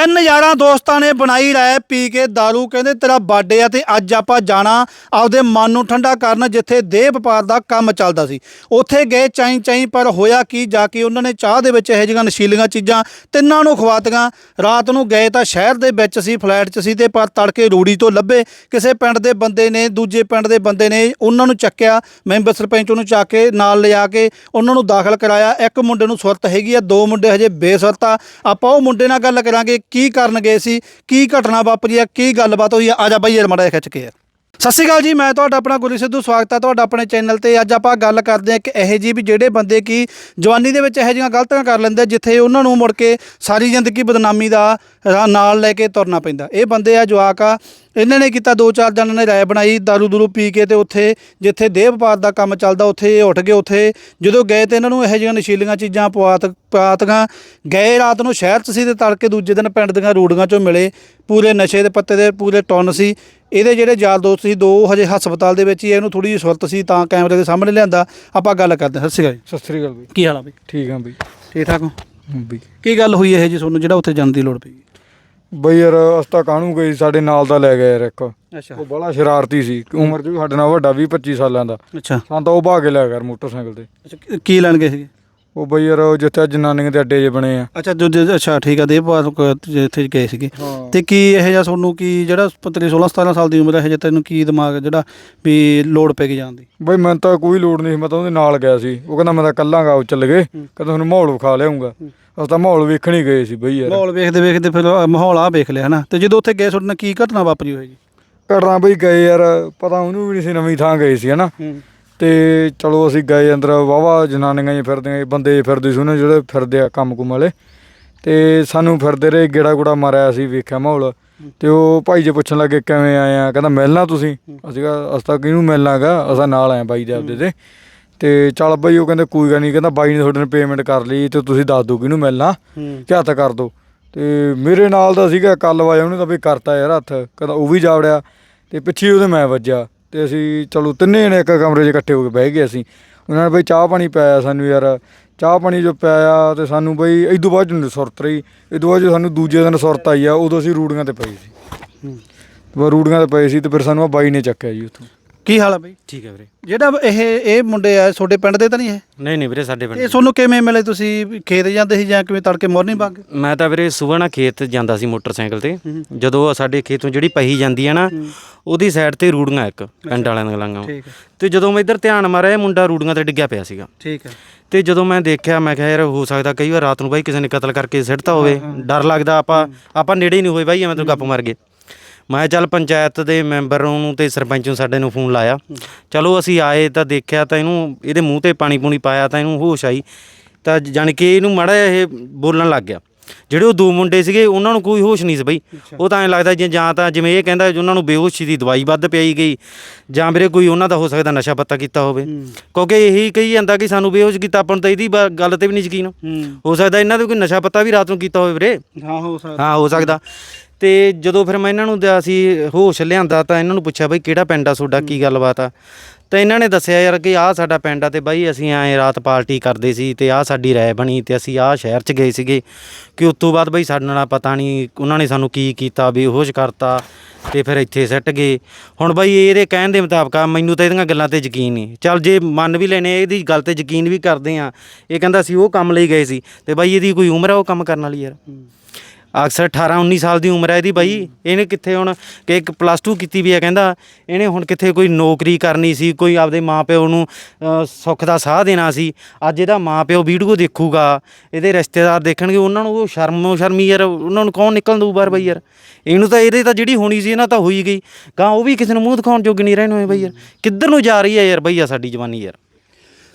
ਤਿੰਨ ਯਾਰਾਂ ਦੋਸਤਾਂ ਨੇ ਬਣਾਈ ਰਾਇ ਪੀ ਕੇ दारू ਕਹਿੰਦੇ, ਤੇਰਾ ਬਾਡੇ ਆ ਤੇ ਅੱਜ ਆਪਾਂ ਜਾਣਾ ਆਪਦੇ ਮਨ ਨੂੰ ਠੰਡਾ ਕਰਨ ਜਿੱਥੇ ਦੇਹ ਵਪਾਰ ਦਾ ਕੰਮ ਚੱਲਦਾ ਸੀ। ਉੱਥੇ ਗਏ ਚਾਈ ਚਾਈ ਪਰ ਹੋਇਆ ਕੀ, ਜਾ ਕੇ ਉਹਨਾਂ ਨੇ ਚਾਹ ਦੇ ਵਿੱਚ ਇਹੋ ਜਿਹੀਆਂ ਨਸ਼ੀਲੀਆਂ ਚੀਜ਼ਾਂ ਤਿੰਨਾਂ ਨੂੰ ਖਵਾਤੀਆਂ। ਰਾਤ ਨੂੰ ਗਏ ਤਾਂ ਸ਼ਹਿਰ ਦੇ ਵਿੱਚ ਸੀ, ਫਲੈਟ 'ਚ ਸੀ ਤੇ ਪਰ ਤੜਕੇ ਰੂੜੀ ਤੋਂ ਲੱਭੇ। ਕਿਸੇ ਪਿੰਡ ਦੇ ਬੰਦੇ ਨੇ, ਦੂਜੇ ਪਿੰਡ ਦੇ ਬੰਦੇ ਨੇ ਉਹਨਾਂ ਨੂੰ ਚੱਕਿਆ। ਮੈਂਬਰ ਸਰਪੰਚ ਉਹਨੂੰ ਚੱਕ ਕੇ ਨਾਲ ਲਿਜਾ ਕੇ ਉਹਨਾਂ ਨੂੰ ਦਾਖਲ ਕਰਾਇਆ। ਇੱਕ ਮੁੰਡੇ ਨੂੰ ਸੁਰਤ ਹੈਗੀ ਆ, ਦੋ ਮੁੰਡੇ ਹਜੇ ਬੇਸੁਰਤ ਆ। ਆਪਾਂ ਉਹ ਮੁੰਡੇ ਨਾਲ ਗੱਲ ਕਰਾਂਗੇ ਕੀ ਕਰਨ ਗਏ ਸੀ, ਕੀ ਘਟਨਾ ਵਾਪਰੀ ਆ, ਕੀ ਗੱਲਬਾਤ ਹੋਈ ਆ ਆ ਜਾ ਬਾਈ ਯਾਰ ਮਾੜਾ ਜਿਹਾ ਖਿੱਚ ਕੇ ਯਾਰ। ਸਤਿ ਸ਼੍ਰੀ ਅਕਾਲ ਜੀ, ਮੈਂ ਤੁਹਾਡਾ ਆਪਣਾ ਗੁਰੂ ਸਿੱਧੂ ਸਵਾਗਤ ਹੈ ਤੁਹਾਡਾ ਆਪਣੇ ਚੈਨਲ ਤੇ। ਅੱਜ ਆਪਾਂ ਗੱਲ ਕਰਦੇ ਹਾਂ ਕਿ ਇਹੋ ਜਿਹੀ ਵੀ ਜਿਹੜੇ ਬੰਦੇ ਕੀ ਜਵਾਨੀ ਦੇ ਵਿੱਚ ਇਹੋ ਜਿਹੀਆਂ ਗਲਤੀਆਂ ਕਰ ਲੈਂਦੇ ਜਿੱਥੇ ਉਹਨਾਂ ਨੂੰ ਮੁੜ ਕੇ ਸਾਰੀ ਜ਼ਿੰਦਗੀ ਬਦਨਾਮੀ ਦਾ ਨਾਲ ਲੈ ਕੇ ਤੁਰਨਾ ਪੈਂਦਾ। ਇਹ ਬੰਦੇ ਆ ਜਵਾਕ ਆ ਇਹਨਾਂ ਨੇ ਕੀਤਾ ਦੋ ਚਾਰ ਜਣਾਂ ਨੇ ਰਾਏ ਬਣਾਈ ਦਾਰੂ ਦੂਰੂ ਪੀ ਕੇ ਤੇ ਉੱਥੇ ਜਿੱਥੇ ਦੇਹ ਵਪਾਰ ਦਾ ਕੰਮ ਚੱਲਦਾ ਉੱਥੇ ਇਹ ਉੱਠ ਗਏ ਉੱਥੇ। ਜਦੋਂ ਗਏ ਤੇ ਇਹਨਾਂ ਨੂੰ ਇਹੋ ਜਿਹੀਆਂ ਨਸ਼ੀਲੀਆਂ ਚੀਜ਼ਾਂ ਪਵਾਤ ਪਾਤੀਆਂ ਗਏ ਰਾਤ ਨੂੰ ਸ਼ਹਿਰ 'ਚ ਸੀ ਤੇ ਤੜਕੇ ਦੂਜੇ ਦਿਨ ਪਿੰਡ ਦੀਆਂ ਰੂੜੀਆਂ 'ਚੋਂ ਮਿਲੇ। ਪੂਰੇ ਨਸ਼ੇ ਦੇ ਪੱਤੇ ਦੇ ਪੂਰੇ ਟੁੰਨ ਸੀ। ਇਹਦੇ ਜਿਹੜੇ ਯਾਰ ਦੋਸਤ ਸੀ ਦੋ ਹਜੇ ਹਸਪਤਾਲ ਦੇ ਵਿੱਚ ਹੀ ਇਹਨੂੰ ਥੋੜੀ ਜਿਹੀ ਸੁਰਤ ਸੀ ਤਾਂ ਕੈਮਰੇ ਦੇ ਸਾਹਮਣੇ ਲਿਆਂਦਾ। ਆਪਾਂ ਗੱਲ ਕਰਦੇ ਹਾਂ। ਸਤਿ ਸ਼੍ਰੀ ਅਕਾਲ ਜੀ। ਸਤਿ ਸ੍ਰੀ ਅਕਾਲ ਬਈ। ਕੀ ਹਾਲ ਆ ਬਈ? ਠੀਕ ਆ ਬਈ। ਠੀਕ ਠਾਕ ਹਾਂ? ਬਈ। ਕੀ ਗੱਲ ਹੋਈ ਇਹ ਜੀ ਤੁਹਾਨੂੰ ਜਿਹੜਾ ਉੱਥੇ ਜਾਣ ਦੀ ਲੋੜ ਪਈ? ਬਈ ਯਾਰ ਅਸਤਾ ਕਾਹਨੂੰ ਗਈ ਸਾਡੇ ਨਾਲ ਦਾ ਲੈ ਗਿਆ ਯਾਰ ਇੱਕ। ਅੱਛਾ। ਉਹ ਬੜਾ ਸ਼ਰਾਰਤੀ ਸੀ। ਉਮਰ 'ਚ ਵੀ ਸਾਡੇ ਨਾਲ ਵੱਡਾ 20 25 ਸਾਲਾਂ ਦਾ। ਅੱਛਾ। ਸਾਨੂੰ ਤਾਂ ਉਹ ਭਾਗ ਕੇ ਲੈ ਗਿਆ ਯਾਰ ਮੋਟਰਸਾਈਕਲ ਤੇ। ਅੱਛਾ ਕੀ- ਕੀ ਲੈਣ ਗਏ ਸੀਗੇ? ਉਹ ਬਈ ਯਾਰ ਉਹ ਜਿੱਥੇ ਜਨਾਨੀਆਂ ਦੇ ਅੱਡੇ ਜੇ ਬਣੇ ਆ। ਅੱਛਾ ਜੋ ਜੋ- ਅੱਛਾ ਠੀਕ ਆ ਦੇਹ ਪਾਰ ਜਿੱਥੇ ਗਏ ਸੀਗੇ। ਹਾਂ। ਤੇ ਕੀ ਇਹ ਜਿਹਾ ਤੁਹਾਨੂੰ ਕੀ ਜਿਹੜਾ ਤੇਰੀ 16 17 ਸਾਲ ਦੀ ਉਮਰ ਹੈ ਹਜੇ ਤੈਨੂੰ ਕੀ ਦਿਮਾਗ ਜਿਹੜਾ ਵੀ ਲੋੜ ਪੈ ਗਈ ਜਾਣ ਦੀ? ਬਈ ਮੈਨੂੰ ਤਾਂ ਕੋਈ ਲੋੜ ਨਹੀਂ ਸੀ। ਮੈਂ ਤਾਂ ਉਹਦੇ ਨਾਲ ਗਿਆ ਸੀ। ਉਹ ਕਹਿੰਦਾ ਮੈਂ ਤਾਂ ਕੱਲਾਂਗਾ ਉਹ ਚੱਲ ਗਏ। ਕਹਿੰਦਾ ਤੁਹਾਨੂੰ ਮਾਹੌਲ ਵਿਖਾ ਲਿਆਉਂਗਾ। ਅਸੀਂ ਤਾਂ ਮਾਹੌਲ ਵੇਖਣ ਹੀ ਗਏ ਸੀ ਬਈ ਯਾਰ। ਮਾਹੌਲ ਵੇਖਦੇ ਵੇਖਦੇ ਫਿਰ ਆਹ ਮਾਹੌਲ ਆ ਵੇਖ ਲਿਆ ਹਨਾ। ਤੇ ਜਦੋਂ ਉੱਥੇ ਗਏ ਤੁਹਾਡੇ ਨਾਲ ਕੀ ਘਟਨਾ ਵਾਪਰੀ ਹੋਏਗੀ ਘਟਨਾ ਬਈ ਗਏ ਯਾਰ ਪਤਾ ਉਹਨੂੰ ਵੀ ਨਹੀਂ ਸੀ ਨਵੀਂ ਥਾਂ ਗਏ ਸੀ ਹਨਾ। ਹੂੰ। ਤੇ ਚਲੋ ਅਸੀਂ ਗਏ ਅੰਦਰ ਵਾਵਾ ਜਨਾਨੀਆਂ ਜੀ ਫਿਰਦੀਆਂ ਬੰਦੇ ਜਿਹੇ ਫਿਰਦੇ ਸੀ ਉਹਨੇ ਜਿਹੜੇ ਫਿਰਦੇ ਆ ਕੰਮ ਕੁਮ ਵਾਲੇ। ਤੇ ਸਾਨੂੰ ਫਿਰਦੇ ਰਹੇ ਗੇੜਾ ਗੁੜਾ ਮਾਰਿਆ ਸੀ ਵੇਖਿਆ ਮਾਹੌਲ। ਤੇ ਉਹ ਭਾਈ ਜੇ ਪੁੱਛਣ ਲੱਗੇ ਕਿਵੇਂ ਆਏ ਆ? ਕਹਿੰਦਾ ਮਿਲਣਾ ਤੁਸੀਂ? ਅਸੀਂ ਕਿਹਾ ਅਸੀਂ ਤਾਂ ਕਿਹਨੂੰ ਮਿਲਣਾਗਾ? ਅਸਾਂ ਨਾਲ ਆਏ ਬਾਈ ਦੇ ਆਪਦੇ ਦੇ ਤੇ ਚੱਲ ਬਈ ਉਹ ਕਹਿੰਦੇ ਕੋਈ ਗੱਲ ਨਹੀਂ ਕਹਿੰਦਾ ਬਾਈ ਨੇ ਤੁਹਾਡੇ ਨੇ ਪੇਮੈਂਟ ਕਰ ਲਈ ਤੇ ਤੁਸੀਂ ਦੱਸ ਦਿਓ ਕਿਹਨੂੰ ਮਿਲਣਾ ਕਿ ਹੱਥ ਕਰ ਦਿਓ। ਤੇ ਮੇਰੇ ਨਾਲ ਦਾ ਸੀਗਾ ਕੱਲ ਵਾਇਆ ਉਹਨੇ ਤਾਂ ਵੀ ਕਰਤਾ ਯਾਰ ਹੱਥ ਕਹਿੰਦਾ ਉਹ ਵੀ ਜਾਵੜਿਆ। ਤੇ ਪਿੱਛੇ ਉਹਦੇ ਮੈਂ ਵੱਜਿਆ ਤੇ ਅਸੀਂ ਚਲੋ ਤਿੰਨੇ ਜਣੇ ਇੱਕ ਕਮਰੇ 'ਚ ਇਕੱਠੇ ਹੋ ਕੇ ਬਹਿ ਗਏ ਅਸੀਂ। ਉਹਨਾਂ ਨੇ ਬਈ ਚਾਹ ਪਾਣੀ ਪਿਆਇਆ ਸਾਨੂੰ ਯਾਰ। ਚਾਹ ਪਾਣੀ ਜੋ ਪਿਆਇਆ ਤੇ ਸਾਨੂੰ ਬਈ ਇਦੋਂ ਬਾਅਦ ਨੂੰ ਸੁਰਤ ਰਹੀ ਇਦੋਂ ਬਾਅਦ ਸਾਨੂੰ ਦੂਜੇ ਦਿਨ ਸੁਰਤ ਆਈ ਆ ਉਦੋਂ ਅਸੀਂ ਰੂੜੀਆਂ ਤੇ ਪਏ ਸੀ। ਰੂੜੀਆਂ ਤੇ ਪਏ ਸੀ ਤੇ ਫਿਰ ਸਾਨੂੰ ਆ ਬਾਈ ਨੇ ਚੱਕਿਆ ਜੀ ਉੱਥੋਂ। ਕੀ ਹਾਲ ਆ ਬਈ? ਠੀਕ ਹੈ ਵੀਰੇ। ਜਿਹੜਾ ਇਹ ਇਹ ਮੁੰਡੇ ਆ ਤੁਹਾਡੇ ਪਿੰਡ ਦੇ ਤਾਂ ਨਹੀਂ ਇਹ? ਨਹੀਂ ਨਹੀਂ ਵੀਰੇ ਸਾਡੇ ਇਹ ਪਿੰਡ ਤੁਹਾਨੂੰ ਕਿਵੇਂ ਮਿਲੇ ਤੁਸੀਂ? ਖੇਤ ਜਾਂਦੇ ਸੀ ਜਾਂ ਕਿਵੇਂ ਤੜਕੇ ਮਾਰਨਿੰਗ ਵਾਕ ਮੈਂ ਤਾਂ ਵੀਰੇ ਸੁਬਾਹ ਨਾ ਖੇਤ ਜਾਂਦਾ ਸੀ ਮੋਟਰਸਾਈਕਲ ਤੇ। ਜਦੋਂ ਸਾਡੇ ਖੇਤੋਂ ਜਿਹੜੀ ਪਹੀ ਜਾਂਦੀ ਹੈ ਨਾ ਉਹਦੀ ਸਾਈਡ ਤੇ ਰੂੜੀਆਂ ਇੱਕ ਪਿੰਡ ਵਾਲਿਆਂ ਦੀਆਂ ਲਾਂਗਾ ਠੀਕ ਹੈ। ਤੇ ਜਦੋਂ ਮੈਂ ਇੱਧਰ ਧਿਆਨ ਮਾਰਿਆ ਇਹ ਮੁੰਡਾ ਰੂੜੀਆਂ ਤੇ ਡਿੱਗਿਆ ਪਿਆ ਸੀਗਾ। ਠੀਕ ਹੈ। ਤੇ ਜਦੋਂ ਮੈਂ ਦੇਖਿਆ ਮੈਂ ਕਿਹਾ ਯਾਰ ਹੋ ਸਕਦਾ ਕਈ ਵਾਰ ਰਾਤ ਨੂੰ ਬਾਈ ਕਿਸੇ ਨੇ ਕਤਲ ਕਰਕੇ ਸਿੱਟਤਾ ਹੋਵੇ। ਡਰ ਲੱਗਦਾ ਆਪਾਂ ਆਪਾਂ ਨੇੜੇ ਹੀ ਨਹੀਂ ਹੋਏ ਬਾਈ ਐਵੇਂ ਤੋਂ ਗੱਪ ਮਾਰ ਗਏ। ਮੈਂ ਚੱਲ ਪੰਚਾਇਤ ਦੇ ਮੈਂਬਰ ਨੂੰ ਤੇ ਸਰਪੰਚ ਨੂੰ ਸਾਡੇ ਨੂੰ ਫੋਨ ਲਾਇਆ। ਚਲੋ ਅਸੀਂ ਆਏ ਤਾਂ ਦੇਖਿਆ ਤਾਂ ਇਹਨੂੰ ਇਹਦੇ ਮੂੰਹ ਤੇ ਪਾਣੀ ਪੂਣੀ ਪਾਇਆ ਤਾਂ ਇਹਨੂੰ ਹੋਸ਼ ਆਈ। ਤਾਂ ਜਾਣੀ ਕਿ ਇਹਨੂੰ ਮਾੜਾ ਇਹ ਬੋਲਣ ਲੱਗ ਗਿਆ। ਜਿਹੜੇ ਉਹ ਦੋ ਮੁੰਡੇ ਸੀਗੇ ਉਹਨਾਂ ਨੂੰ ਕੋਈ ਹੋਸ਼ ਨਹੀਂ ਸੀ ਬਈ। ਉਹ ਤਾਂ ਐਂ ਲੱਗਦਾ ਜਿ- ਜਾਂ ਤਾਂ ਜਿਵੇਂ ਇਹ ਕਹਿੰਦਾ ਉਹਨਾਂ ਨੂੰ ਬੇਹੋਸ਼ੀ ਦੀ ਦਵਾਈ ਵੱਧ ਪਿਆਈ ਗਈ ਜਾਂ ਵੀਰੇ ਕੋਈ ਉਹਨਾਂ ਦਾ ਹੋ ਸਕਦਾ ਨਸ਼ਾ ਪੱਤਾ ਕੀਤਾ ਹੋਵੇ। ਕਿਉਂਕਿ ਇਹੀ ਕਹੀ ਜਾਂਦਾ ਕਿ ਸਾਨੂੰ ਬੇਹੋਸ਼ ਕੀਤਾ ਆਪਾਂ ਨੂੰ ਤਾਂ ਇਹਦੀ ਗੱਲ ਤੇ ਵੀ ਨਹੀਂ ਯਕੀਨ। ਹੂੰ। ਹੋ ਸਕਦਾ ਇਹਨਾਂ ਦੇ ਕੋਈ ਨਸ਼ਾ ਪੱਤਾ ਵੀ ਰਾਤ ਨੂੰ ਕੀਤਾ ਹੋਵੇ ਵੀਰੇ। ਹਾਂ ਹੋ ਸਕਦਾ। ਹਾਂ ਹੋ ਸਕਦਾ। ਤੇ ਜਦੋਂ ਫਿਰ ਮੈਂ ਇਹਨਾਂ ਨੂੰ ਦਿਆ ਸੀ ਹੋਸ਼ ਲਿਆਂਦਾ ਤਾਂ ਇਹਨਾਂ ਨੂੰ ਪੁੱਛਿਆ ਬਈ ਕਿਹੜਾ ਪਿੰਡ ਆ ਤੁਹਾਡਾ ਕੀ ਗੱਲਬਾਤ ਆ? ਤਾਂ ਇਹਨਾਂ ਨੇ ਦੱਸਿਆ ਯਾਰ ਕਿ ਆਹ ਸਾਡਾ ਪਿੰਡ ਆ ਤੇ ਬਾਈ ਅਸੀਂ ਐਂ ਰਾਤ ਪਾਰਟੀ ਕਰਦੇ ਸੀ ਤੇ ਆਹ ਸਾਡੀ ਰਾਏ ਬਣੀ ਤੇ ਅਸੀਂ ਆਹ ਸ਼ਹਿਰ 'ਚ ਗਏ ਸੀਗੇ ਕਿ ਉਸ ਤੋਂ ਬਾਅਦ ਬਈ ਸਾਡੇ ਨਾਲ ਪਤਾ ਨਹੀਂ ਉਹਨਾਂ ਨੇ ਸਾਨੂੰ ਕੀ ਕੀਤਾ ਬੇਹੋਸ਼ ਕਰਤਾ ਤੇ ਫਿਰ ਇੱਥੇ ਸਿੱਟ ਗਏ। ਹੁਣ ਬਾਈ ਇਹਦੇ ਕਹਿਣ ਦੇ ਮੁਤਾਬਕ ਆ ਮੈਨੂੰ ਤਾਂ ਇਹਦੀਆਂ ਗੱਲਾਂ ਤੇ ਯਕੀਨ ਨਹੀਂ। ਚੱਲ ਜੇ ਮੰਨ ਵੀ ਲੈਨੇ ਇਹਦੀ ਗੱਲ ਤੇ ਯਕੀਨ ਵੀ ਕਰਦੇ ਆ। ਇਹ ਕਹਿੰਦਾ ਸੀ ਉਹ ਕੰਮ ਲਈ ਗਏ ਸੀ ਤੇ ਬਾਈ ਇਹਦੀ ਕੋਈ ਉਮਰ ਆ ਉਹ ਕੰਮ ਕਰਨ ਵਾਲੀ ਯਾਰ। ਅਕਸਰ 18 19 ਸਾਲ ਦੀ ਉਮਰ ਹੈ ਇਹਦੀ ਬਾਈ। ਇਹਨੇ ਕਿੱਥੇ ਹੁਣ ਕਿ ਇੱਕ ਪਲੱਸ 2 ਕੀਤੀ ਵੀ ਹੈ ਕਹਿੰਦਾ। ਇਹਨੇ ਹੁਣ ਕਿੱਥੇ ਕੋਈ ਨੌਕਰੀ ਕਰਨੀ ਸੀ ਕੋਈ ਆਪਦੇ ਮਾਪਿਓ ਨੂੰ ਅ, ਸੁੱਖ ਦਾ ਸਾਹ ਦੇਣਾ ਸੀ। ਅੱਜ ਇਹਦਾ ਮਾਪਿਓ ਵੀਡੀਓ ਦੇਖੂਗਾ ਇਹਦੇ ਰਿਸ਼ਤੇਦਾਰ ਦੇਖਣਗੇ ਉਹਨਾਂ ਨੂੰ ਉਹ ਸ਼ਰਮੋ ਸ਼ਰਮੀ ਯਾਰ ਉਹਨਾਂ ਨੂੰ ਕੌਣ ਨਿਕਲਣ ਦਊ ਬਾਹਰ ਬਾਈ ਯਾਰ? ਇਹਨੂੰ ਤਾਂ ਇਹਦੇ ਤਾਂ ਜਿਹੜੀ ਹੋਣੀ ਸੀ ਇਹਨਾਂ ਤਾਂ ਹੋਈ ਗਈ। ਗਾਂ ਉਹ ਵੀ ਕਿਸੇ ਨੂੰ ਮੂੰਹ ਦਿਖਾਉਣ ਜੋਗੇ ਨਹੀਂ ਰਹਿਣ ਹੋਏ ਬਾਈ ਯਾਰ। ਕਿੱਧਰ ਨੂੰ ਜਾ ਰਹੀ ਹੈ ਯਾਰ ਬਈਆ ਸਾਡੀ ਜਵਾਨੀ ਯਾਰ?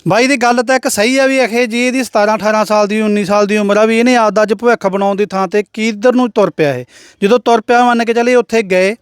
ਬਾਈ ਦੀ ਗੱਲ ਤਾਂ ਇੱਕ ਸਹੀ ਆ ਵੀ ਅਖੇ ਜੀ ਇਹਦੀ 17 18 ਸਾਲ ਦੀ 19 ਸਾਲ ਦੀ ਉਮਰ ਆ ਵੀ ਇਹਨੇ ਆਪਦਾ ਅੱਜ ਭਵਿੱਖ ਬਣਾਉਣ ਦੀ ਥਾਂ ਤੇ ਕਿੱਧਰ ਨੂੰ ਤੁਰ ਪਿਆ ਇਹ। ਜਦੋਂ ਤੁਰ ਪਿਆ ਮੰਨ ਕੇ ਚੱਲੇ ਉੱਥੇ ਗਏ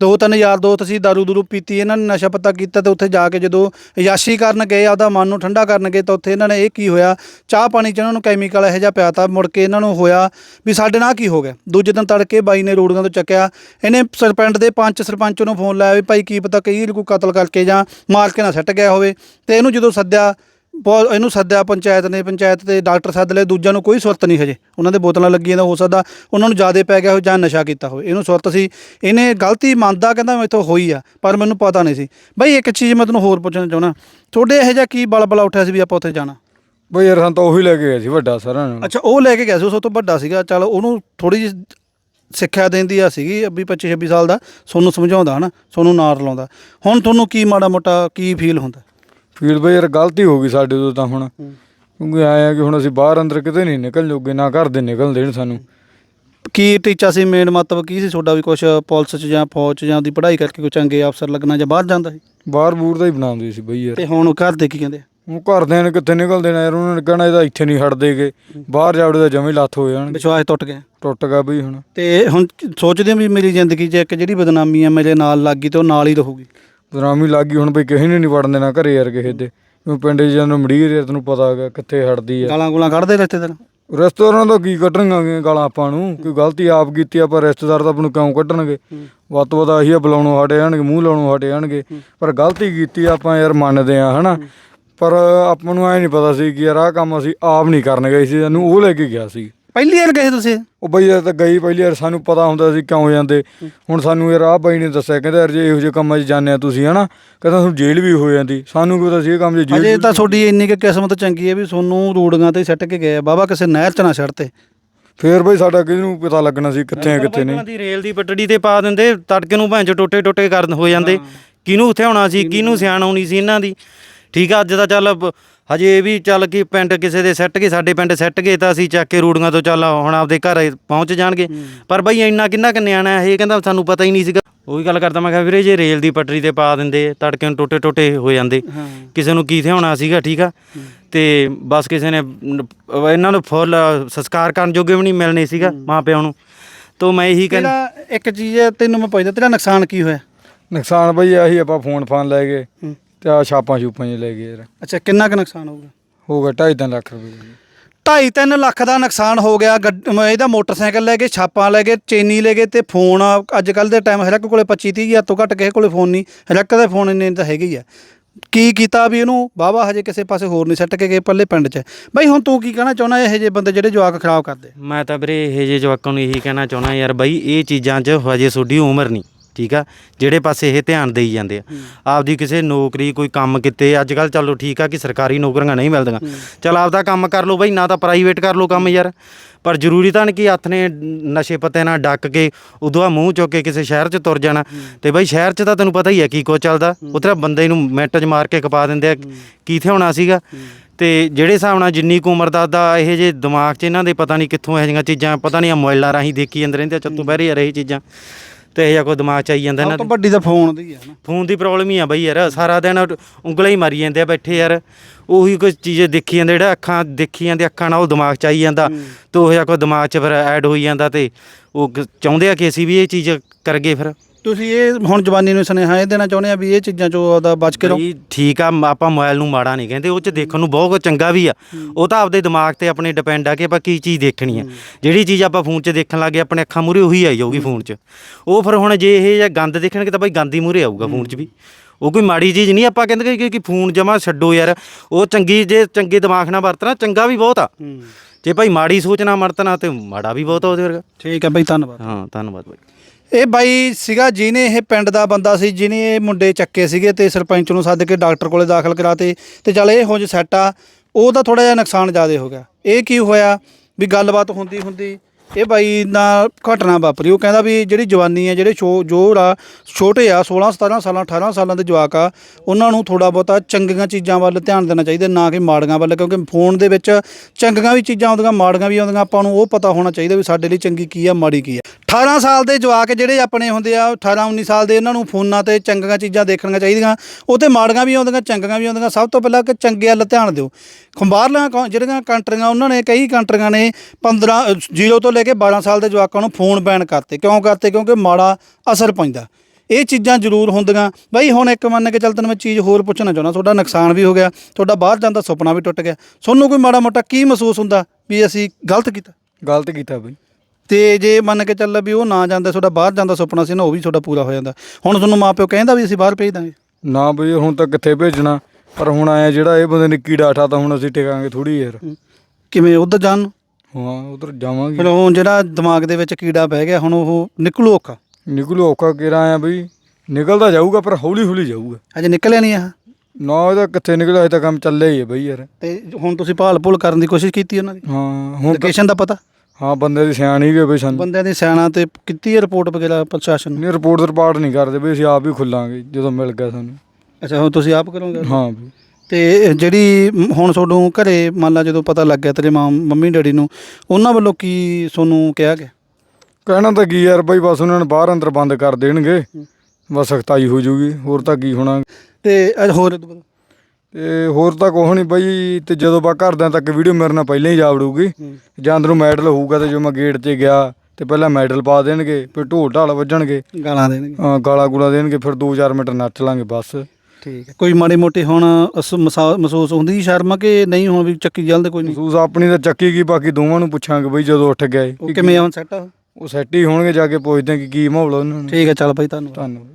ਦੋ ਤਿੰਨ ਯਾਰ ਦੋਸਤ ਸੀ, ਦਾਰੂ ਦੂਰੂ ਪੀਤੀ, ਇਹਨਾਂ ਨੇ ਨਸ਼ਾ ਪੱਤਾ ਕੀਤਾ ਤੇ ਉੱਥੇ ਜਾ ਕੇ ਜਦੋਂ ਯਾਸ਼ੀ ਕਰਨ ਗਏ, ਆਪਦਾ ਮਨ ਨੂੰ ਠੰਡਾ ਕਰਨ ਗਏ ਤਾਂ ਉੱਥੇ ਇਹਨਾਂ ਨੇ ਇਹ ਕੀ ਹੋਇਆ, ਚਾਹ ਪਾਣੀ ਚ ਇਹਨਾਂ ਨੂੰ ਕੈਮੀਕਲ ਇਹੋ ਜਿਹਾ ਪਿਆਤਾ, ਮੁੜ ਕੇ ਇਹਨਾਂ ਨੂੰ ਹੋਇਆ ਵੀ ਸਾਡੇ ਨਾਲ ਕੀ ਹੋ ਗਿਆ। ਦੂਜੇ ਦਿਨ ਤੜਕੇ ਬਾਈ ਨੇ ਰੂੜੀਆਂ ਤੋਂ ਚੱਕਿਆ, ਇਹਨੇ ਸਰਪੰਚ ਦੇ ਪੰਚ ਸਰਪੰਚ ਨੂੰ ਫੋਨ ਲਾਇਆ ਵੀ ਭਾਈ ਕੀ ਪਤਾ ਕਈ ਕੋਈ ਕਤਲ ਕਰਕੇ ਜਾਂ ਮਾਰ ਕੇ ਨਾ ਸੱਟ ਗਿਆ ਹੋਵੇ। ਤੇ ਇਹਨੂੰ ਜਦੋਂ ਸੱਦਿਆ ਬਹੁਤ ਇਹਨੂੰ ਸੱਦਿਆ ਪੰਚਾਇਤ ਨੇ ਪੰਚਾਇਤ ਤੇ ਡਾਕਟਰ ਸੱਦ ਲਏ ਦੂਜਿਆਂ ਨੂੰ ਕੋਈ ਸੁਰਤ ਨਹੀਂ ਹਜੇ। ਉਹਨਾਂ ਦੇ ਬੋਤਲਾਂ ਲੱਗੀਆਂ ਤਾਂ ਹੋ ਸਕਦਾ ਉਹਨਾਂ ਨੂੰ ਜ਼ਿਆਦਾ ਪੈ ਗਿਆ ਹੋ ਜਾਂ ਨਸ਼ਾ ਕੀਤਾ ਹੋਵੇ। ਇਹਨੂੰ ਸੁਰਤ ਸੀ। ਇਹਨੇ ਗਲਤੀ ਮੰਨਦਾ ਕਹਿੰਦਾ ਮੈਥੋਂ ਹੋਈ ਆ ਪਰ ਮੈਨੂੰ ਪਤਾ ਨਹੀਂ ਸੀ। ਬਈ ਇੱਕ ਚੀਜ਼ ਮੈਂ ਤੈਨੂੰ ਹੋਰ ਪੁੱਛਣਾ ਚਾਹੁੰਦਾ। ਤੁਹਾਡੇ ਇਹੋ ਜਿਹਾ ਕੀ ਬਲਬਲਾ ਉੱਠਿਆ ਸੀ ਵੀ ਆਪਾਂ ਉੱਥੇ ਜਾਣਾ? ਬਈ ਯਾਰ ਸਾਨੂੰ ਤਾਂ ਉਹੀ ਲੈ ਕੇ ਗਏ ਸੀ ਵੱਡਾ ਸਾਰਿਆਂ ਨੂੰ। ਅੱਛਾ ਉਹ ਲੈ ਕੇ ਗਿਆ ਸੀ ਉਹ ਸਭ ਤੋਂ ਵੱਡਾ ਸੀਗਾ। ਚਲ ਉਹਨੂੰ ਥੋੜੀ ਜਿਹੀ ਸਿੱਖਿਆ ਦੇਂਦੀ ਆ ਸੀਗੀ ਵੀ 25 26 ਸਾਲ ਦਾ। ਤੁਹਾਨੂੰ ਸਮਝਾਉਂਦਾ ਹਨਾ ਤੁਹਾਨੂੰ ਨਾਰ ਲਾਉਂਦਾ ਹੁਣ ਤੁਹਾਨੂੰ ਕੀ ਮਾੜਾ ਮੋਟਾ ਕੀ ਫੀਲ ਹੁੰਦਾ? ਫੀਲ ਬਈ ਯਾਰ ਗਲਤੀ ਹੋ ਗਈ ਸਾਡੇ ਤੋਂ ਤਾਂ ਹੁਣ। ਕਿਉਂਕਿ ਆਇਆ ਕਿ ਹੁਣ ਅਸੀਂ ਬਾਹਰ ਅੰਦਰ ਕਿਤੇ ਨਹੀਂ ਨਿਕਲ ਜੋਗੇ ਨਾ ਘਰ ਦੇ ਨਿਕਲ ਦੇਣ ਸਾਨੂੰ। ਕੀ ਟੀਚਾ ਸੀ ਮੇਨ ਮਤਲਬ ਕੀ ਸੀ ਤੁਹਾਡਾ ਵੀ ਕੁਝ ਪੁਲਿਸ 'ਚ ਜਾਂ ਫੌਜ 'ਚ ਜਾਂ ਦੀ ਪੜ੍ਹਾਈ ਕਰਕੇ ਕੋਈ ਚੰਗੇ ਅਫਸਰ ਲੱਗਣਾ ਜਾਂ ਬਾਹਰ ਜਾਂਦਾ ਸੀ? ਬਾਹਰ ਬੂਰ ਦਾ ਹੀ ਬਣਾਉਂਦੇ ਸੀ ਬਈ ਯਾਰ। ਤੇ ਹੁਣ ਉਹ ਘਰ ਦੇ ਕੀ ਕਹਿੰਦੇ ਉਹ ਘਰਦਿਆਂ ਨੇ ਕਿੱਥੇ ਨਿਕਲ ਦੇਣਾ ਯਾਰ ਉਹਨਾਂ ਨੇ ਕਹਿਣਾ ਇਹਦਾ ਇੱਥੇ ਨਹੀਂ ਹਟਦੇਗੇ ਬਾਹਰ ਜਾਵੜੇ ਦਾ ਜਮੇ ਲੱਥ ਹੋ ਜਾਣਗੇ। ਵਿਸ਼ਵਾਸ ਟੁੱਟ ਗਿਆ। ਟੁੱਟ ਗਿਆ ਬਈ ਹੁਣ। ਤੇ ਹੁਣ ਸੋਚਦੇ ਹੋ ਵੀ ਮੇਰੀ ਜ਼ਿੰਦਗੀ 'ਚ ਇੱਕ ਜਿਹੜੀ ਬਦਨਾਮੀ ਆ ਮੇਰੇ ਨਾਲ ਲੱਗ ਤੇ ਉਹ ਨਾਲ ਹੀ ਰਹੂਗੀ। ਦਰਾਮੀ ਲੱਗ ਗਈ ਹੁਣ ਬਈ ਕਿਸੇ ਨੇ ਨਹੀਂ ਵੜਨ ਦੇਣਾ ਘਰੇ ਯਾਰ ਕਿਸੇ ਦੇ। ਕਿਉਂ ਪਿੰਡ 'ਚ ਜਦੋਂ ਮੜੀਰ ਯਾਰ ਤੈਨੂੰ ਪਤਾ ਹੈਗਾ ਕਿੱਥੇ ਹਟਦੀ ਆ। ਗਾਲਾਂ ਗੁਲਾਂ ਕੱਢਦੇ ਰਿਸ਼ਤੇਦਾਰ ਰਿਸ਼ਤੇਦਾਰਾਂ ਦਾ ਕੀ ਕੱਢਣਗੇ ਗਾਲਾਂ ਆਪਾਂ ਨੂੰ? ਕੋਈ ਗਲਤੀ ਆਪ ਕੀਤੀ ਆ, ਪਰ ਰਿਸ਼ਤੇਦਾਰ ਤਾਂ ਆਪਾਂ ਨੂੰ ਕਿਉਂ ਕੱਢਣਗੇ? ਵੱਧ ਤੋਂ ਵੱਧ ਆਹੀ ਆ ਬੁਲਾਉਣੋਂ ਹਟੇ ਜਾਣਗੇ ਮੂੰਹ ਲਾਉਣੋਂ ਹਟੇ ਜਾਣਗੇ। ਪਰ ਗਲਤੀ ਕੀਤੀ ਆ, ਆਪਾਂ ਯਾਰ ਮੰਨਦੇ ਆ ਹਨਾ? ਪਰ ਆਪਾਂ ਨੂੰ ਐ ਨਹੀਂ ਪਤਾ ਸੀ ਕਿ ਯਾਰ ਆਹ ਕੰਮ ਅਸੀਂ ਆਪ ਨਹੀਂ ਕਰਨ ਗਏ ਸੀ ਸਾਨੂੰ ਉਹ ਲੈ ਕੇ ਗਿਆ ਸੀ। ਪਹਿਲੀ ਵਾਰ ਗਏ ਤੁਸੀਂ? ਉਹ ਬਈ ਯਾਰ ਤਾਂ ਗਈ ਪਹਿਲੀ ਵਾਰ ਸਾਨੂੰ ਪਤਾ ਹੁੰਦਾ ਸੀ ਕਿਉਂ ਜਾਂਦੇ। ਹੁਣ ਸਾਨੂੰ ਯਾਰ ਆਹ ਬਾਈ ਨੇ ਦੱਸਿਆ ਕਹਿੰਦਾ ਯਾਰ ਜੇ ਇਹੋ ਜਿਹੇ ਕੰਮਾਂ 'ਚ ਜਾਂਦੇ ਆ ਤੁਸੀਂ ਹਨਾ? ਕਹਿੰਦਾ ਤੁਹਾਨੂੰ ਜੇਲ੍ਹ ਵੀ ਹੋ ਜਾਂਦੀ। ਸਾਨੂੰ ਕੀ ਪਤਾ ਸੀ ਇਹ ਕੰਮ 'ਚ ਅਜੇ ਜੇਲ੍ਹ ਤਾਂ ਤੁਹਾਡੀ ਇੰਨੀ ਕਿ ਕਿਸਮਤ ਚੰਗੀ ਹੈ ਵੀ ਤੁਹਾਨੂੰ ਰੂੜੀਆਂ ਤੇ ਸੱਟ ਕੇ ਗਏ ਆ। ਬਾਬਾ ਕਿਸੇ ਨਹਿਰ 'ਚ ਨਾ ਛੱਡਤੇ ਫੇਰ ਬਈ ਸਾਡਾ ਕਿਹਨੂੰ ਪਤਾ ਲੱਗਣਾ ਸੀ ਕਿੱਥੇ ਆ ਕਿੱਥੇ ਨਹੀਂ। ਦੀ ਰੇਲ ਦੀ ਪਟੜੀ ਤੇ ਪਾ ਦਿੰਦੇ ਤੜਕੇ ਨੂੰ ਭੈਣ ਚੋ ਟੋਟੇ ਟੋਟੇ ਕਰ ਹੋ ਜਾਂਦੇ। ਕਿਹਨੂੰ ਉੱਥੇ ਹੋਣਾ ਸੀ ਕਿਹਨੂੰ ਸਿਆਣ ਆਉਣੀ ਸੀ ਇਹਨਾਂ ਦੀ। ਠੀਕ ਆ ਅੱਜ ਤਾਂ ਚੱਲ ਹਜੇ ਇਹ ਵੀ ਚੱਲ ਕਿ ਪਿੰਡ ਕਿਸੇ ਦੇ ਸੱਟ ਗਏ ਸਾਡੇ ਪਿੰਡ ਸੱਟ ਗਏ ਤਾਂ ਅਸੀਂ ਚੱਕ ਕੇ ਰੂੜੀਆਂ ਤੋਂ ਚੱਲ ਹੁਣ ਆਪਦੇ ਘਰ ਪਹੁੰਚ ਜਾਣਗੇ। ਪਰ ਬਈ ਇੰਨਾ ਕਿੰਨਾ ਕੁ ਨਿਆਣਾ ਇਹ ਕਹਿੰਦਾ ਸਾਨੂੰ ਪਤਾ ਹੀ ਨਹੀਂ ਸੀਗਾ। ਉਹੀ ਗੱਲ ਕਰਦਾ ਮੈਂ ਕਿਹਾ ਵੀਰੇ ਜੇ ਰੇਲ ਦੀ ਪਟੜੀ ਤੇ ਪਾ ਦਿੰਦੇ ਤੜਕੇ ਨੂੰ ਟੋਟੇ ਟੋਟੇ ਹੋ ਜਾਂਦੇ। ਕਿਸੇ ਨੂੰ ਕੀ ਹੋਣਾ ਸੀਗਾ ਠੀਕ ਆ? ਤੇ ਬਸ ਕਿਸੇ ਨੇ ਇਹਨਾਂ ਨੂੰ ਫੁੱਲ ਸੰਸਕਾਰ ਕਰਨ ਜੋਗੇ ਵੀ ਨਹੀਂ ਮਿਲਣੇ ਸੀਗਾ ਮਾਂ ਪਿਓ ਨੂੰ। ਤੋਂ ਮੈਂ ਇਹੀ ਕਹਿੰਦਾ ਇੱਕ ਚੀਜ਼ ਹੈ, ਤੈਨੂੰ ਮੈਂ ਪੁੱਛਦਾ ਤੇਰਾ ਨੁਕਸਾਨ ਕੀ ਹੋਇਆ? ਨੁਕਸਾਨ ਬਈ ਆਹੀ ਆਪਾਂ ਫੋਨ ਫਾਨ ਲੈ ਗਏ। ਤੇ ਆ ਛਾਪਾਂ ਛੂਪਾਂ ਜਿਹਾ ਲੈ ਗਏ ਯਾਰ। ਅੱਛਾ ਕਿੰਨਾ ਕੁ ਨੁਕਸਾਨ ਹੋਊਗਾ? ਹੋ ਗਿਆ 2.5 ਲੱਖ ਰੁਪਏ ਦਾ। 2.5 ਲੱਖ ਦਾ ਨੁਕਸਾਨ ਹੋ ਗਿਆ ਗੱਡ- ਮ- ਇਹਦਾ ਮੋਟਰਸਾਈਕਲ ਲੈ ਗਏ ਛਾਪਾਂ ਲੈ ਗਏ ਚੇਨੀ ਲੈ ਗਏ ਤੇ ਫੋਨ ਅੱਜ ਕੱਲ ਦੇ ਟਾਈਮ ਹਰ ਇੱਕ ਕੋਲੇ 25 30 ਹਜ਼ਾਰ ਤੋਂ ਘੱਟ ਕਿਸੇ ਕੋਲੇ ਫੋਨ ਨਹੀਂ ਹਰ ਇੱਕ ਦੇ ਫੋਨ ਇੰਨੇ ਤਾਂ ਹੈਗੇ ਹੀ ਆ। ਕੀ ਕੀਤਾ ਵੀ ਇਹਨੂੰ? ਬਾਬਾ ਹਜੇ ਕਿਸੇ ਪਾਸੇ ਹੋਰ ਨਹੀਂ ਸੱਟ ਕੇ ਗਏ ਪੱਲੇ ਪਿੰਡ 'ਚ। ਬਈ ਹੁਣ ਤੂੰ ਕੀ ਕਹਿਣਾ ਚਾਹੁੰਦਾ ਇਹੋ ਜਿਹੇ ਬੰਦੇ ਜਿਹੜੇ ਜਵਾਕ ਖਰਾਬ ਕਰਦੇ? ਮੈਂ ਤਾਂ ਵੀਰੇ ਇਹ ਜੇ ਜਵਾਕਾਂ ਨੂੰ ਇਹੀ ਕਹਿਣਾ ਚਾਹੁੰਦਾ ਯਾਰ ਬਾਈ ਇਹ ਚੀਜ਼ਾਂ 'ਚ ਹਜੇ ਤੁਹਾਡੀ ਉਮਰ ਨਹੀਂ। ਠੀਕ ਆ? ਜਿਹੜੇ ਪਾਸੇ ਇਹ ਧਿਆਨ ਦੇਈ ਜਾਂਦੇ ਆ। ਆਪਦੀ ਕਿਸੇ ਨੌਕਰੀ ਕੋਈ ਕੰਮ ਕਿਤੇ ਅੱਜ ਕੱਲ ਚਲੋ ਠੀਕ ਆ ਕਿ ਸਰਕਾਰੀ ਨੌਕਰੀਆਂ ਨਹੀਂ ਮਿਲਦੀਆਂ। ਚਲ ਆਪਦਾ ਕੰਮ ਕਰ ਲਓ ਬਾਈ ਨਾ ਤਾਂ ਪ੍ਰਾਈਵੇਟ ਕਰ ਲਓ ਕੰਮ ਯਾਰ। ਪਰ ਜ਼ਰੂਰੀ ਤਾਂ ਨਹੀਂ ਕਿ ਹੱਥ ਨੇ ਨਸ਼ੇ ਪੱਤੇ ਨਾਲ ਡੱਕ ਕੇ ਉਦੋਂ ਆ ਮੂੰਹ ਚੁੱਕ ਕੇ ਕਿਸੇ ਸ਼ਹਿਰ 'ਚ ਤੁਰ ਜਾਣਾ। ਤੇ ਬਾਈ ਸ਼ਹਿਰ 'ਚ ਤਾਂ ਤੈਨੂੰ ਪਤਾ ਹੀ ਹੈ ਕੀ ਕੁਛ ਚੱਲਦਾ। ਉਤਰਾ ਬੰਦੇ ਨੂੰ ਮਿੰਟ 'ਚ ਮਾਰ ਕੇ ਕਪਾ ਦਿੰਦੇ ਆ। ਕੀ ਇੱਥੇ ਹੋਣਾ ਸੀਗਾ ਤੇ ਜਿਹੜੇ ਹਿਸਾਬ ਨਾਲ ਜਿੰਨੀ ਕੁ ਉਮਰ ਦਾ ਦਾ ਇਹ ਜੇ ਦਿਮਾਗ 'ਚ ਇਹਨਾਂ ਦੇ ਪਤਾ ਨਹੀਂ ਕਿੱਥੋਂ ਇਹੋ ਜਿਹੀਆਂ ਚੀਜ਼ਾਂ ਪਤਾ ਨਹੀਂ ਆ ਮੋਬਾਈਲਾਂ ਰਾਹੀਂ ਦੇਖੀ ਜਾਂਦੇ ਰਹਿੰਦੇ ਆ ਚੱਤੂ ਬਹਿਰੇ ਯਾਰ ਇਹ ਚੀਜ਼ਾਂ। ਤੇ ਇਹ ਜਿਹਾ ਕੋਈ ਦਿਮਾਗ 'ਚ ਆਈ ਜਾਂਦਾ ਇਹਨਾਂ ਸਭ ਤੋਂ ਦੇ। ਵੱਡੀ ਤਾਂ ਫੋਨ ਦੀ ਆ ਨਾ। ਫੋਨ ਦੀ ਪ੍ਰੋਬਲਮ ਹੀ ਆ ਬਈ ਯਾਰ ਸਾਰਾ ਦਿਨ ਉਂਗਲਾਂ ਹੀ ਮਾਰੀ ਜਾਂਦੇ ਆ ਬੈਠੇ ਯਾਰ। ਉਹੀ ਕੋਈ ਚੀਜ਼ ਦੇਖੀ ਜਾਂਦੇ ਜਿਹੜਾ ਅੱਖਾਂ ਦੇਖੀ ਜਾਂਦੇ ਅੱਖਾਂ ਨਾਲ ਉਹ ਦਿਮਾਗ 'ਚ ਆਈ ਜਾਂਦਾ ਤੇ ਉਹ ਜਿਹਾ ਕੋਈ ਦਿਮਾਗ 'ਚ ਫਿਰ ਐਡ ਹੋਈ ਜਾਂਦਾ ਤੇ ਉਹ ਗ- ਚਾਹੁੰਦੇ ਆ ਕਿ ਅਸੀਂ ਵੀ ਇਹ ਚੀਜ਼ ਕਰਗੇ ਫਿਰ। ਤੁਸੀਂ ਇਹ ਹੁਣ ਜਵਾਨੀ ਨੂੰ ਸੁਨੇਹਾ ਇਹ ਦੇਣਾ ਚਾਹੁੰਦੇ ਆ ਵੀ ਇਹ ਚੀਜ਼ਾਂ ਚੋਂ ਆਦਾ ਬਚ ਕੇ ਰਹੋ? ਬਈ ਠੀਕ ਆ ਮ- ਆਪਾਂ ਮੋਬਾਈਲ ਨੂੰ ਮਾੜਾ ਨਹੀਂ ਕਹਿੰਦੇ ਉਹ ਚ ਦੇਖਣ ਨੂੰ ਬਹੁਤ ਕੁਝ ਚੰਗਾ ਵੀ ਆ। ਉਹ ਤਾਂ ਆਪਦੇ ਦਿਮਾਗ ਤੇ ਆਪਣੇ ਡਿਪੈਂਡ ਆ ਕਿ ਆਪਾਂ ਕੀ ਚੀਜ਼ ਦੇਖਣੀ ਆ। ਜਿਹੜੀ ਚੀਜ਼ ਆਪਾਂ ਫੋਨ 'ਚ ਦੇਖਣ ਲੱਗੇ ਆਪਣੇ ਅੱਖਾਂ ਮੂਰੇ ਉਹੀ ਆਈ ਜਾਊਗੀ ਫੋਨ 'ਚ। ਉਹ ਫਿਰ ਹੁਣ ਜੇ ਇਹ ਜਾਂ ਗੰਦ ਦੇਖਣਗੇ ਤਾਂ ਬਈ ਗੰਦ ਮੂਰੇ ਆਊਗਾ ਫੋਨ 'ਚ ਵੀ। ਉਹ ਕੋਈ ਮਾੜੀ ਚੀਜ਼ ਨਹੀਂ ਆਪਾਂ ਕਹਿੰਦੇ ਕਿ- ਕਿ ਫੋਨ ਜਮਾ ਛੱਡੋ ਯਾਰ। ਉਹ ਚੰਗੀ ਜੇ ਚੰਗੇ ਦਿਮਾਗ ਨਾਲ ਵਰਤਣਾ ਚੰਗਾ ਵੀ ਬਹੁਤ ਆ। ਜੇ ਭਾਈ ਮਾੜੀ ਸੋਚ ਨਾਲ ਵਰਤਣਾ ਤੇ ਮਾੜਾ ਵੀ ਬਹੁਤ ਆ ਉਹਦੇ ਵਰਗਾ। ਠੀਕ ਹੈ ਬਈ ਧੰਨਵਾਦ। ਹਾਂ ਧੰਨਵਾਦ ਬਾਈ। ਇਹ ਬਾਈ ਸੀਗਾ ਜਿਹਨੇ ਇਹ ਪਿੰਡ ਦਾ ਬੰਦਾ ਸੀ, ਜਿਹਨੇ ਇਹ ਮੁੰਡੇ ਚੱਕੇ ਸੀਗੇ ਤੇ ਸਰਪੰਚ ਨੂੰ ਸੱਦ ਕੇ ਡਾਕਟਰ ਕੋਲੇ ਦਾਖਲ ਕਰਾਤੇ ਤੇ ਚੱਲ ਇਹ ਹੋ ਸੈੱਟ ਆ, ਉਹਦਾ ਥੋੜਾ ਜਿਹਾ ਨੁਕਸਾਨ ਜ਼ਿਆਦਾ ਹੋ ਗਿਆ। ਇਹ ਕੀ ਹੋਇਆ? ਵੀ ਗੱਲਬਾਤ ਹੁੰਦੀ ਹੁੰਦੀ ਇਹ ਬਾਈ ਨਾਲ ਘਟਨਾ ਵਾਪਰੀ। ਉਹ ਕਹਿੰਦਾ ਵੀ ਜਿਹੜੀ ਜਵਾਨੀ ਹੈ ਜਿਹੜੇ ਛੋ ਜੋੜ ਆ, ਛੋਟੇ ਆ 16 17 ਸਾਲਾਂ 18 ਸਾਲਾਂ ਦੇ ਜਵਾਕ ਆ, ਉਹਨਾਂ ਨੂੰ ਥੋੜਾ ਬਹੁਤਾ ਚੰਗੀਆਂ ਚੀਜ਼ਾਂ ਵੱਲ ਧਿਆਨ ਦੇਣਾ ਚਾਹੀਦਾ, ਨਾ ਕਿ ਮਾੜੀਆਂ ਵੱਲ, ਕਿਉਂਕਿ ਫੋਨ ਦੇ ਵਿੱਚ ਚੰਗੀਆਂ ਵੀ ਚੀਜ਼ਾਂ ਆਉਂਦੀਆਂ, ਮਾੜੀਆਂ ਵੀ ਆਉਂਦੀਆਂ, ਆਪਾਂ ਨੂੰ ਉਹ ਪਤਾ ਹੋਣਾ ਚਾਹੀਦਾ ਵੀ ਸਾਡੇ ਲਈ ਚੰਗੀ ਕੀ ਆ, ਮਾੜੀ ਕੀ ਆ। 18 ਸਾਲ ਦੇ ਜਵਾਕ ਜਿਹੜੇ ਆਪਣੇ ਹੁੰਦੇ ਆ 18 19 ਸਾਲ ਦੇ, ਇਹਨਾਂ ਨੂੰ ਫੋਨਾਂ ਤੇ ਚੰਗੀਆਂ ਚੀਜ਼ਾਂ ਦੇਖਣੀਆਂ ਚਾਹੀਦੀਆਂ, ਉਹ ਤੇ ਮਾੜੀਆਂ ਵੀ ਆਉਂਦੀਆਂ, ਚੰਗੀਆਂ ਵੀ ਆਉਂਦੀਆਂ, ਸਭ ਤੋਂ ਪਹਿਲਾਂ ਕਿ ਚੰਗੇ ਵੱਲ ਧਿਆਨ ਦਿਓ। ਬਾਹਰਲੀਆਂ ਕੌ- ਜਿਹੜੀਆਂ ਕੰਟਰੀਆਂ, ਉਹਨਾਂ ਨੇ ਕਈ ਕੰਟਰੀਆਂ ਨੇ 15 0 ਤੋਂ ਲੈ ਕੇ 12 ਸਾਲ ਦੇ ਜਵਾਕਾਂ ਨੂੰ ਫੋਨ ਬੈਨ ਕਰਤੇ। ਕਿਉਂ ਕਰਤੇ? ਕਿਉਂਕਿ ਮਾੜਾ ਅਸਰ ਪੈਂਦਾ। ਇਹ ਚੀਜ਼ਾਂ ਜ਼ਰੂਰ ਹੁੰਦੀਆਂ। ਬਈ ਹੁਣ ਇੱਕ ਮੰਨ ਕੇ ਚੱਲ ਤੈਨੂੰ ਮੈਂ ਚੀਜ਼ ਹੋਰ ਪੁੱਛਣਾ ਚਾਹੁੰਦਾ ਤੁਹਾਡਾ ਨੁਕਸਾਨ ਵੀ ਹੋ ਗਿਆ ਤੁਹਾਡਾ ਬਾਹਰ ਜਾਣ ਦਾ ਸੁਪਨਾ ਵੀ ਟੁੱਟ ਗਿਆ। ਤੁਹਾਨੂੰ ਕੋਈ ਮਾੜਾ ਮੋਟਾ ਕੀ ਮਹਿਸੂਸ ਹੁੰਦਾ ਵੀ ਅਸੀਂ ਗਲਤ ਕੀਤਾ? ਗਲਤ ਕੀਤਾ ਬਈ। ਤੇ ਜੇ ਮੰਨ ਕੇ ਚੱਲ ਵੀ ਉਹ ਨਾ ਜਾਂਦਾ ਤੁਹਾਡਾ ਬਾਹਰ ਜਾਂਦਾ ਸੁਪਨਾ ਸੀ ਨਾ ਉਹ ਵੀ ਤੁਹਾਡਾ ਪੂਰਾ ਹੋ ਜਾਂਦਾ। ਹੁਣ ਤੁਹਾਨੂੰ ਮਾਪਿਓ ਕਹਿੰਦਾ ਵੀ ਅਸੀਂ ਬਾਹਰ ਭੇਜ ਦਾਂਗੇ। ਨਾ ਬਈ ਹੁਣ ਤਾਂ ਕਿੱਥੇ ਭੇਜਣਾ? ਪਰ ਹੁਣ ਆਇਆ ਜਿਹੜਾ ਇਹ ਬੰਦੇ ਨੇ ਕੀੜਾ ਠਾ ਤਾਂ ਹੁਣ ਅਸੀਂ ਟਿਕਾਂਗੇ ਥੋੜੀ ਯਾਰ। ਕਿਵੇਂ ਉਧਰ ਜਾਣ ਨੂੰ? ਹਾਂ ਉਧਰ ਫਿਰ ਜਾਵਾਂਗੇ ਉਹ ਜਿਹੜਾ ਦਿਮਾਗ ਦੇ ਵਿੱਚ ਕੀੜਾ ਬਹਿ ਗਿਆ ਹੁਣ ਉਹ ਨਿਕਲੂ ਔਖਾ? ਨਿਕਲੂ ਔਖਾ ਕਿਰਾ ਆਇਆ ਬਈ? ਨਿਕਲਦਾ ਜਾਊਗਾ ਪਰ ਹੌਲੀ ਹੌਲੀ ਜਾਊਗਾ। ਅਜੇ ਨਿਕਲਿਆ ਨਹੀਂ ਆ ਨਾ ਇਹਦਾ ਕਿੱਥੇ ਨਿਕਲਿਆ ਇਹ ਤਾਂ ਕੰਮ ਚੱਲਿਆ ਹੀ ਹੈ ਬਈ ਯਾਰ। ਤੇ ਹੁਣ ਤੁਸੀਂ ਭਾਲ ਭੁਲ ਕਰਨ ਦੀ ਕੋਸ਼ਿਸ਼ ਕੀਤੀ ਉਹਨਾਂ ਦੀ? ਹਾਂ ਹੁਣ ਤਾਂ- ਲੋਕੇਸ਼ਨ ਦਾ ਪਤਾ? ਹਾਂ ਬੰਦੇ ਦੀ ਸਿਆਣੀ ਗਏ ਬਈ ਸਾਨੂੰ। ਬੰਦਿਆਂ ਦੀ ਸਿਆਣਾ ਤੇ ਕੀਤੀ ਹੈ ਰਿਪੋਰਟ ਵਗੈਰਾ ਪ੍ਰਸ਼ਾਸਨ ਨੂੰ? ਨਹੀਂ ਰਿਪੋਰਟ ਰਿਪਾਰਟ ਨਹੀਂ ਕਰਦੇ ਬਈ ਅਸੀਂ ਆਪ ਹੀ ਖੁੱਲਾਂਗੇ ਜਦੋਂ ਮਿਲ ਗਿਆ ਸਾਨੂੰ। ਅੱਛਾ ਹੁਣ ਤੁਸੀਂ ਆਪ ਕਰੋਗੇ? ਹਾਂ ਬਈ। ਤੇ ਜਿਹੜੀ ਹੁਣ ਤੁਹਾਨੂੰ ਘਰੇ ਮੰਨ ਲਾ ਜਦੋਂ ਪਤਾ ਲੱਗ ਗਿਆ ਤੇਰੇ ਮਾਂ ਮੰਮੀ ਡੈਡੀ ਨੂੰ ਉਹਨਾਂ ਵੱਲੋਂ ਕੀ ਤੁਹਾਨੂੰ ਕਿਹਾ ਗਿਆ? ਕਹਿਣਾ ਤਾਂ ਕੀ ਯਾਰ ਬਈ ਬਸ ਉਹਨਾਂ ਨੂੰ ਬਾਹਰ ਅੰਦਰ ਬੰਦ ਕਰ ਦੇਣਗੇ। ਬਸ ਸਖਤਾਈ ਹੋ ਜੂਗੀ ਹੋਰ ਤਾਂ ਕੀ ਹੋਣਾ। ਤੇ ਅੱਜ ਹੋਰ? ਤੇ ਹੋਰ ਤਾਂ ਕੁਛ ਨਹੀਂ ਬਈ ਤੇ ਜਦੋਂ ਬਾ ਘਰਦਿਆਂ ਤੱਕ ਵੀਡੀਓ ਮੇਰੇ ਨਾਲ ਪਹਿਲਾਂ ਹੀ ਜਾ ਵੜੂਗੀ। ਜਾਂ ਅੰਦਰੋਂ ਮੈਡਲ ਹੋਊਗਾ ਤੇ ਜੋ ਮੈਂ ਗੇਟ 'ਤੇ ਗਿਆ ਤੇ ਪਹਿਲਾਂ ਮੈਡਲ ਪਾ ਦੇਣਗੇ ਫਿਰ ਢੋਲ ਢਾਲ ਵੱਜਣਗੇ। ਗਾਲਾਂ ਦੇਣਗੇ। ਅਹ ਗਾਲਾਂ ਗੂਲਾਂ ਦੇਣਗੇ ਫਿਰ 2-4 ਮਿੰਟ ਨੱਚ ਲਾਂਗੇ ਬਸ। ਠੀਕ ਹੈ। ਕੋਈ ਮਾੜੀ ਮੋਟੀ ਹੁਣ ਅਸ- ਮਸਾ- ਮਹਿਸੂਸ ਹੁੰਦੀ ਸ਼ਰਮ ਕਿ ਨਹੀਂ ਹੁਣ ਵੀ ਚੱਕੀ ਜਲਦ ਕੋਈ ਨਹੀਂ? ਮਹਿਸੂਸ ਆਪਣੀ ਤਾਂ ਚੱਕੀ ਕੀ ਬਾਕੀ ਦੋਵਾਂ ਨੂੰ ਪੁੱਛਾਂਗੇ ਬਈ ਜਦੋਂ ਉੱਠ ਗਏ। ਉਹ ਕਿਵੇਂ ਆ ਹੁਣ ਸੈੱਟ ਉਹ ਸੈੱਟ ਹੀ ਹੋਣਗੇ ਜਾ ਕੇ ਪੁੱਛਦੇ ਕਿ ਕੀ ਮਾਹੌਲ ਆ ਉਹਨਾਂ ਨੂੰ। ਠੀਕ ਹੈ ਚੱਲ ਭਾਈ ਧੰਨਵਾਦ। ਧੰਨਵਾਦ।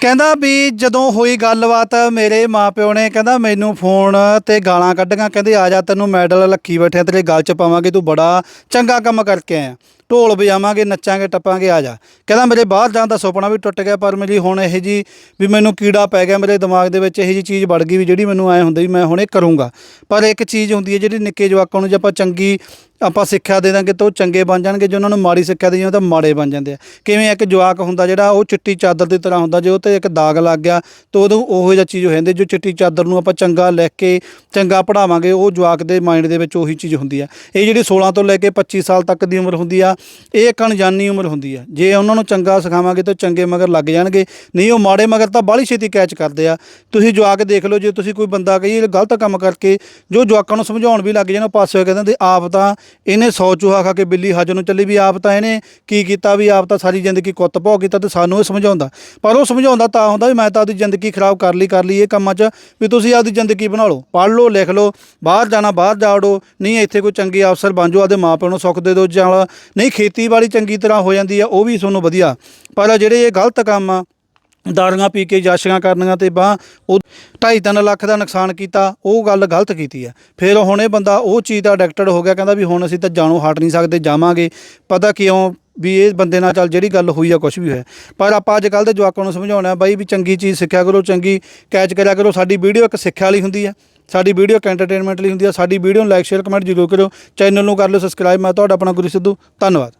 ਕਹਿੰਦਾ ਵੀ ਜਦੋਂ ਹੋਈ ਗੱਲਬਾਤ ਮੇਰੇ ਮਾਪਿਓ ਨੇ ਕਹਿੰਦਾ ਮੈਨੂੰ ਫੋਨ ਤੇ ਗਾਲਾਂ ਕੱਢੀਆਂ ਕਹਿੰਦੇ ਆ ਜਾ ਤੈਨੂੰ ਮੈਡਲ ਲੱਖੀ ਬੈਠਿਆ ਤੇਰੇ ਗਲ 'ਚ ਪਾਵਾਂਗੇ ਤੂੰ ਬੜਾ ਚੰਗਾ ਕੰਮ ਕਰਕੇ ਆਇਆ। ਢੋਲ ਵਜਾਵਾਂਗੇ, ਨੱਚਾਂਗੇ, ਟੱਪਾਂਗੇ, ਆ ਜਾ। ਕਹਿੰਦਾ ਮੇਰੇ ਬਾਹਰ ਜਾਣ ਦਾ ਸੁਪਨਾ ਵੀ ਟੁੱਟ ਗਿਆ, ਪਰ ਮੇਰੀ ਹੁਣ ਇਹ ਜੀ ਵੀ ਮੈਨੂੰ ਕੀੜਾ ਪੈ ਗਿਆ, ਮੇਰੇ ਦਿਮਾਗ ਦੇ ਵਿੱਚ ਇਹ ਜੀ ਚੀਜ਼ ਵੜ ਗਈ ਵੀ ਜਿਹੜੀ ਮੈਨੂੰ ਐ ਹੁੰਦਾ ਵੀ ਮੈਂ ਹੁਣ ਇਹ ਕਰੂੰਗਾ। ਪਰ ਇੱਕ ਚੀਜ਼ ਹੁੰਦੀ ਹੈ, ਜਿਹੜੀ ਨਿੱਕੇ ਜਵਾਕਾਂ ਨੂੰ ਜੇ ਆਪਾਂ ਚੰਗੀ ਆਪਾਂ ਸਿੱਖਿਆ ਦੇ ਦਾਂਗੇ ਤਾਂ ਉਹ ਚੰਗੇ ਬਣ ਜਾਣਗੇ, ਜੇ ਉਹਨਾਂ ਨੂੰ ਮਾੜੀ ਸਿੱਖਿਆ ਦੇਈਏ ਤਾਂ ਮਾੜੇ ਬਣ ਜਾਂਦੇ ਆ। ਕਿਵੇਂ ਇੱਕ ਜਵਾਕ ਹੁੰਦਾ ਜਿਹੜਾ ਉਹ ਚਿੱਟੀ ਚਾਦਰ ਦੀ ਤਰ੍ਹਾਂ ਹੁੰਦਾ, ਜੇ ਉਹ ਤੇ ਇੱਕ ਦਾਗ ਲੱਗ ਗਿਆ, ਤਾਂ ਉਦੋਂ ਉਹੋ ਜਿਹਾ ਚੀਜ਼ ਹੋ ਜਾਂਦੀ, ਜੋ ਚਿੱਟੀ ਚਾਦਰ ਨੂੰ ਆਪਾਂ ਚੰਗਾ ਲਿਖ ਕੇ, ਚੰਗਾ ਪੜਾਵਾਂਗੇ ਉਹ ਜਵਾਕ ਦੇ ਮਾਈਂਡ ਦੇ ਵਿੱਚ ਉਹੀ ਚੀਜ਼ ਹੁੰਦੀ ਆ। ਇਹ ਜਿਹੜੀ 16 ਤੋਂ ਲੈ ਕੇ 25 ਸਾਲ ਤੱਕ ਦੀ ਉਮਰ ਹੁੰਦੀ ਆ ਇਹ ਇੱਕ ਅਣਜਾਨੀ ਉਮਰ ਹੁੰਦੀ ਆ ਜੇ ਉਹਨਾਂ ਨੂੰ ਚੰਗਾ ਸਿਖਾਵਾਂਗੇ ਤਾਂ ਚੰਗੇ ਮਗਰ ਲੱਗ ਜਾਣਗੇ। ਨਹੀਂ, ਉਹ ਮਾੜੇ ਮਗਰ ਤਾਂ ਬਾਹਲੀ ਛੇਤੀ ਕੈਚ ਕਰਦੇ ਆ। ਤੁਸੀਂ ਜਵਾਕ ਦੇਖ ਲਓ, ਜੇ ਤੁਸੀਂ ਕੋਈ ਬੰਦਾ ਕਹੀਏ ਗਲਤ ਕੰਮ ਕਰਕੇ ਜੋ ਜਵਾਕਾਂ ਨੂੰ ਸਮਝਾਉਣ ਵੀ ਲੱਗ ਜਾਣ ਉਹ ਪਾਸੇ ਹੋ ਕੇ ਕਹਿੰਦੇ ਆਪ ਤਾਂ ਇਹਨੇ ਸੌ ਚੂਹਾ ਖਾ ਕੇ ਬਿੱਲੀ ਹੱਜ ਨੂੰ ਚੱਲੀ ਵੀ ਆਪ ਤਾਂ ਇਹਨੇ ਕੀ ਕੀਤਾ ਵੀ ਆਪ ਤਾਂ ਸਾਰੀ ਜ਼ਿੰਦਗੀ ਕੁੱਤ ਭੋਗ ਕੀਤਾ ਤੇ ਸਾਨੂੰ ਇਹ ਸਮਝਾਉਂਦਾ। ਪਰ ਉਹ ਸਮਝਾਉਂਦਾ ਤਾਂ ਹੁੰਦਾ ਵੀ ਮੈਂ ਤਾਂ ਆਪਦੀ ਜ਼ਿੰਦਗੀ ਖਰਾਬ ਕਰ ਲਈ ਕਰ ਲਈ ਇਹ ਕੰਮਾਂ 'ਚ ਵੀ ਤੁਸੀਂ ਆਪਦੀ ਜ਼ਿੰਦਗੀ ਬਣਾ ਲਓ। ਪੜ੍ਹ ਲਓ, ਲਿਖ ਲਓ, ਬਾਹਰ ਜਾਣਾ, ਬਾਹਰ ਜਾੜੋ ਨਹੀਂ, ਇੱਥੇ ਕੋਈ ਚੰਗੇ ਅਫਸਰ ਬਣ ਜਾਓ, ਆਪਦੇ ਮਾਪਿਆਂ ਨੂੰ ਸੁੱਖ ਦੇ ਦਿਓ, ਜਾਂ ਨਹੀਂ ਖੇਤੀਬਾੜੀ ਚੰਗੀ ਤਰ੍ਹਾਂ ਹੋ ਜਾਂਦੀ ਆ, ਉਹ ਵੀ ਤੁਹਾਨੂੰ ਵਧੀਆ। ਪਰ ਜਿਹੜੇ ਇਹ ਗਲਤ ਕੰਮ ਆ, ਦਾਰੀਆਂ ਪੀ ਕੇ ਜਾਸ਼ੀਆਂ ਕਰਨੀਆਂ ਤੇ ਬਾਹ ਉਹ 2.5 ਲੱਖ ਦਾ ਨੁਕਸਾਨ ਕੀਤਾ, ਉਹ ਗੱਲ ਗਲਤ ਕੀਤੀ ਹੈ ਫਿਰ ਹੁਣ ਇਹ ਬੰਦਾ ਉਹ ਚੀਜ਼ ਦਾ ਅਡਿਕਟਡ ਹੋ ਗਿਆ, ਕਹਿੰਦਾ ਵੀ ਹੁਣ ਅਸੀਂ ਤਾਂ ਜਾਣੋਂ ਹਟ ਨਹੀਂ ਸਕਦੇ, ਜਾਵਾਂਗੇ। ਪਤਾ ਕਿਉਂ ਵੀ ਇਹ ਬੰਦੇ ਨਾਲ ਚੱਲ ਜਿਹੜੀ ਗੱਲ ਹੋਈ ਆ ਕੁਝ ਵੀ ਹੋਇਆ। ਪਰ ਆਪਾਂ ਅੱਜ ਕੱਲ ਦੇ ਜਵਾਕਾਂ ਨੂੰ ਸਮਝਾਉਣਾ, ਬਾਈ ਵੀ ਚੰਗੀ ਚੀਜ਼ ਸਿੱਖਿਆ ਕਰੋ, ਚੰਗੀ ਕੈਚ ਕਰਿਆ ਕਰੋ। ਸਾਡੀ ਵੀਡੀਓ ਇੱਕ ਸਿੱਖਿਆ ਵਾਲੀ ਹੁੰਦੀ ਆ। ਸਾਡੀ ਵੀਡੀਓ ਇੱਕ ਐਂਟਰਟੇਨਮੈਂਟ ਲਈ ਹੁੰਦੀ ਆ। ਸਾਡੀ ਵੀਡੀਓ ਨੂੰ ਲਾਈਕ ਸ਼ੇਅਰ ਕਮੈਂਟ ਜ਼ਰੂਰ ਕਰਿਓ। ਚੈਨਲ ਨੂੰ ਕਰ ਲਓ ਸਬਸਕ੍ਰਾਈਬ ਮੈਂ ਤੁਹਾਡਾ ਆਪਣਾ ਗੁਰੂ ਸਿੱਧੂ। ਧੰਨਵਾਦ।